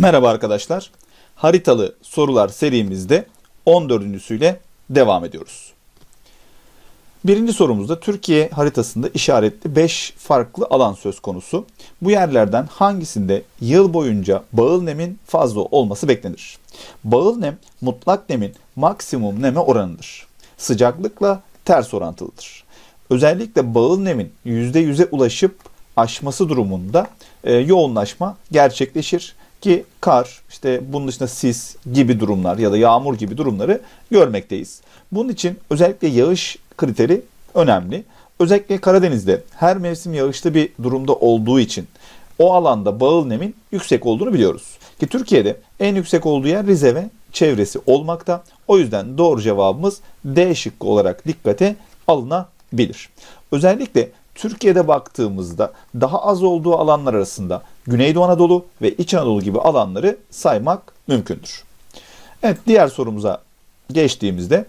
Merhaba arkadaşlar. Haritalı sorular serimizde 14.süyle devam ediyoruz. Birinci sorumuzda Türkiye haritasında işaretli 5 farklı alan söz konusu. Bu yerlerden hangisinde yıl boyunca bağıl nemin fazla olması beklenir? Bağıl nem mutlak nemin maksimum neme oranıdır. Sıcaklıkla ters orantılıdır. Özellikle bağıl nemin %100'e ulaşıp aşması durumunda e, yoğunlaşma gerçekleşir ki kar, işte bunun dışında sis gibi durumlar ya da yağmur gibi durumları görmekteyiz. Bunun için özellikle yağış kriteri önemli. Özellikle Karadeniz'de her mevsim yağışlı bir durumda olduğu için o alanda bağıl nemin yüksek olduğunu biliyoruz. Ki Türkiye'de en yüksek olduğu yer Rize ve çevresi olmakta. O yüzden doğru cevabımız D şıkkı olarak dikkate alınabilir. Özellikle Türkiye'de baktığımızda daha az olduğu alanlar arasında Güneydoğu Anadolu ve İç Anadolu gibi alanları saymak mümkündür. Evet diğer sorumuza geçtiğimizde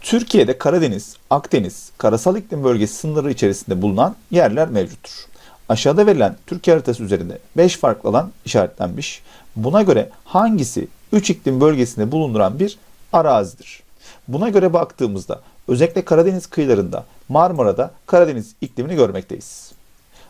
Türkiye'de Karadeniz, Akdeniz, karasal iklim bölgesi sınırları içerisinde bulunan yerler mevcuttur. Aşağıda verilen Türkiye haritası üzerinde 5 farklı alan işaretlenmiş. Buna göre hangisi 3 iklim bölgesinde bulunduran bir arazidir? Buna göre baktığımızda özellikle Karadeniz kıyılarında Marmara'da Karadeniz iklimini görmekteyiz.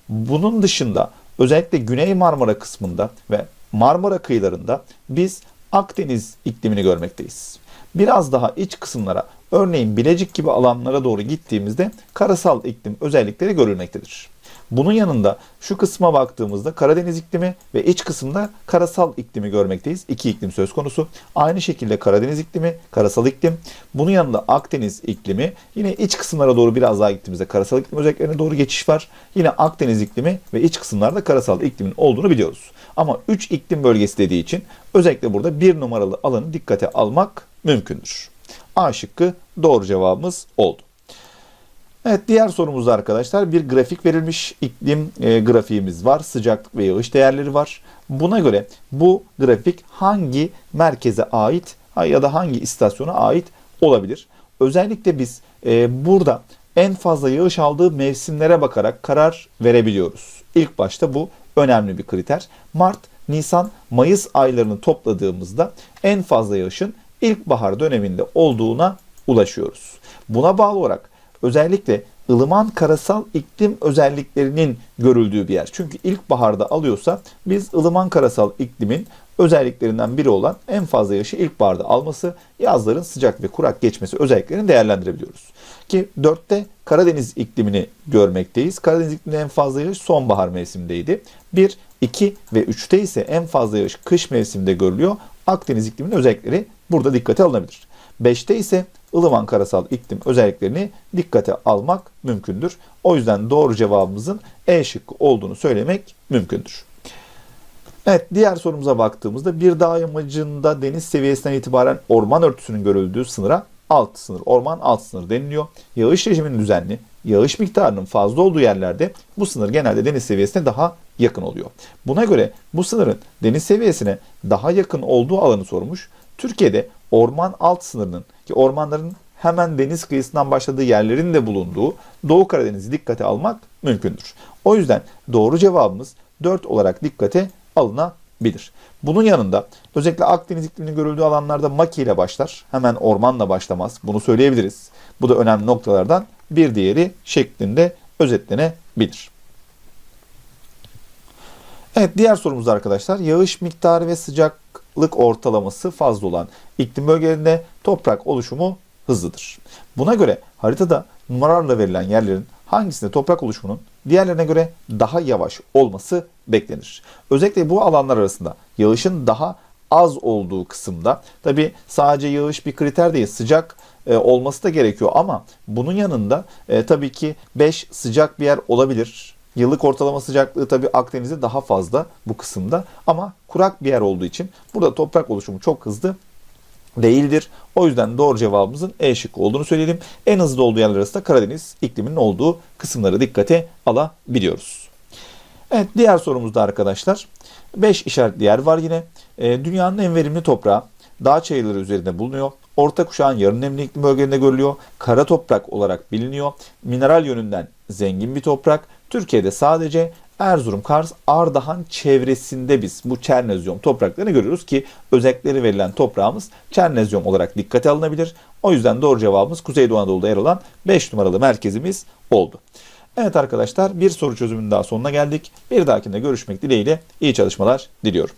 Bunun dışında özellikle Güney Marmara kısmında ve Marmara kıyılarında biz Akdeniz iklimini görmekteyiz. Biraz daha iç kısımlara örneğin Bilecik gibi alanlara doğru gittiğimizde karasal iklim özellikleri görülmektedir. Bunun yanında şu kısma baktığımızda Karadeniz iklimi ve iç kısımda karasal iklimi görmekteyiz. İki iklim söz konusu. Aynı şekilde Karadeniz iklimi, karasal iklim. Bunun yanında Akdeniz iklimi. Yine iç kısımlara doğru biraz daha gittiğimizde karasal iklim özelliklerine doğru geçiş var. Yine Akdeniz iklimi ve iç kısımlarda karasal iklimin olduğunu biliyoruz. Ama 3 iklim bölgesi dediği için özellikle burada bir numaralı alanı dikkate almak mümkündür. A şıkkı doğru cevabımız oldu. Evet diğer sorumuzda arkadaşlar bir grafik verilmiş iklim e, grafiğimiz var. Sıcaklık ve yağış değerleri var. Buna göre bu grafik hangi merkeze ait ya da hangi istasyona ait olabilir? Özellikle biz e, burada en fazla yağış aldığı mevsimlere bakarak karar verebiliyoruz. İlk başta bu önemli bir kriter. Mart, Nisan, Mayıs aylarını topladığımızda en fazla yağışın ilkbahar döneminde olduğuna ulaşıyoruz. Buna bağlı olarak özellikle ılıman karasal iklim özelliklerinin görüldüğü bir yer. Çünkü ilkbaharda alıyorsa biz ılıman karasal iklimin özelliklerinden biri olan en fazla yaşı ilkbaharda alması, yazların sıcak ve kurak geçmesi özelliklerini değerlendirebiliyoruz. Ki 4'te Karadeniz iklimini görmekteyiz. Karadeniz ikliminde en fazla yağış sonbahar mevsimindeydi. 1, 2 ve 3'te ise en fazla yağış kış mevsiminde görülüyor. Akdeniz ikliminin özellikleri burada dikkate alınabilir. 5'te ise ılıman karasal iklim özelliklerini dikkate almak mümkündür. O yüzden doğru cevabımızın E şıkkı olduğunu söylemek mümkündür. Evet diğer sorumuza baktığımızda bir dağ yamacında deniz seviyesinden itibaren orman örtüsünün görüldüğü sınıra alt sınır, orman alt sınır deniliyor. Yağış rejiminin düzenli, yağış miktarının fazla olduğu yerlerde bu sınır genelde deniz seviyesine daha yakın oluyor. Buna göre bu sınırın deniz seviyesine daha yakın olduğu alanı sormuş. Türkiye'de orman alt sınırının ki ormanların hemen deniz kıyısından başladığı yerlerin de bulunduğu Doğu Karadeniz'i dikkate almak mümkündür. O yüzden doğru cevabımız 4 olarak dikkate alınabilir. Bunun yanında özellikle Akdeniz ikliminin görüldüğü alanlarda maki ile başlar. Hemen ormanla başlamaz. Bunu söyleyebiliriz. Bu da önemli noktalardan bir diğeri şeklinde özetlenebilir. Evet diğer sorumuz arkadaşlar yağış miktarı ve sıcaklık ortalaması fazla olan iklim bölgelerinde toprak oluşumu hızlıdır. Buna göre haritada numaralarla verilen yerlerin hangisinde toprak oluşumunun diğerlerine göre daha yavaş olması beklenir. Özellikle bu alanlar arasında yağışın daha az olduğu kısımda tabi sadece yağış bir kriter değil sıcak e, olması da gerekiyor ama bunun yanında e, tabii ki 5 sıcak bir yer olabilir. Yıllık ortalama sıcaklığı tabii Akdeniz'de daha fazla bu kısımda ama kurak bir yer olduğu için burada toprak oluşumu çok hızlı değildir. O yüzden doğru cevabımızın E şıkkı olduğunu söyleyelim. En hızlı olduğu yerler arasında Karadeniz ikliminin olduğu kısımları dikkate alabiliyoruz. Evet diğer sorumuzda arkadaşlar 5 işaretli yer var yine. E, dünyanın en verimli toprağı dağ çayırları üzerinde bulunuyor. Orta kuşağın yarı nemli iklim bölgelerinde görülüyor. Kara toprak olarak biliniyor. Mineral yönünden zengin bir toprak. Türkiye'de sadece Erzurum, Kars, Ardahan çevresinde biz bu Çernezyum topraklarını görüyoruz ki özellikleri verilen toprağımız Çernezyum olarak dikkate alınabilir. O yüzden doğru cevabımız Kuzeydoğu Anadolu'da yer alan 5 numaralı merkezimiz oldu. Evet arkadaşlar bir soru çözümünün daha sonuna geldik. Bir dahakinde görüşmek dileğiyle iyi çalışmalar diliyorum.